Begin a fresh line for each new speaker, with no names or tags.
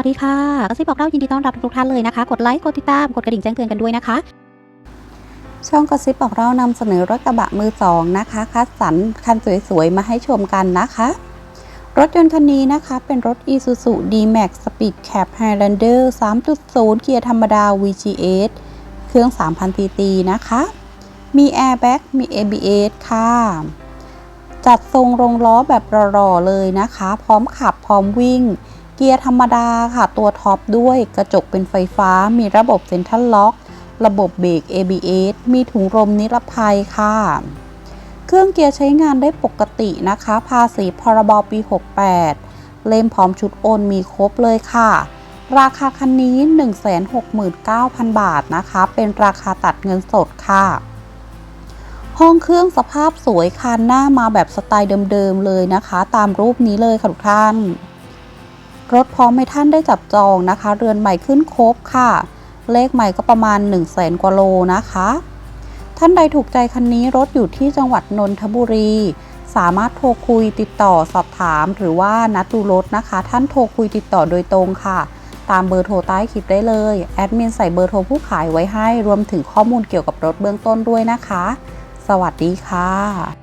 วัสดีค่ะกระซิบบอกเล่ายินดีต้อนรับทุกท่านเลยนะคะ กดไลค์ กดติดตาม กดกระดิ่งแจ้งเตือนกันด้วยนะคะ
ช่องกระซิบบอกเรานำเสนอรถกระบะมือสองนะคะ คัดสรรคันสวยๆ มาให้ชมกันนะคะ รถยนต์คันนี้นะคะ เป็นรถ Isuzu D-Max Speed Cab Highlander 3.0 เกียร์ธรรมดา VGS เครื่อง 3,000 TT นะคะ มี Airbag มี ABS ค่ะจัดทรงลงล้อแบบหล่อๆเลยนะคะ พร้อมขับพร้อมวิ่ง เกียร์ธรรมดาค่ะ ตัวท็อปด้วย กระจกเป็นไฟฟ้า มีระบบเซ็นทรัลล็อก ระบบเบรก ABS มีถุงลมนิรภัยค่ะ เครื่องเกียร์ใช้งานได้ปกตินะคะ ภาษีพรบปี 68 เล่มพร้อมชุดโอนมีครบเลยค่ะ ราคาคันนี้ 169,000 บาทนะคะ เป็นราคาตัดเงินสดค่ะ ห้องเครื่องสภาพสวยคันหน้ามาแบบสไตล์เดิมๆเลยนะคะ ตามรูปนี้เลยค่ะทุกท่าน รถพร้อมให้ท่านได้จับจองนะคะ เรือนใหม่ขึ้นครบค่ะ เลขใหม่ก็ประมาณ 1 0 0 0 0แสนกว่าโลนะคะ ท่านใดถูกใจคันนี้รถอยู่ที่จังหวัดนนทบุรี สามารถโทรคุยติดต่อสอบถามหรือว่านัดดูรถนะคะ ท่านโทรคุยติดต่อโดยตรงค่ะ ตามเบอร์โทรใต้คลิปได้เลย แอดมินใส่เบอร์โทรผู้ขายไว้ให้ รวมถึงข้อมูลเกี่ยวกับรถเบื้องต้นด้วยนะคะ สวัสดีค่ะ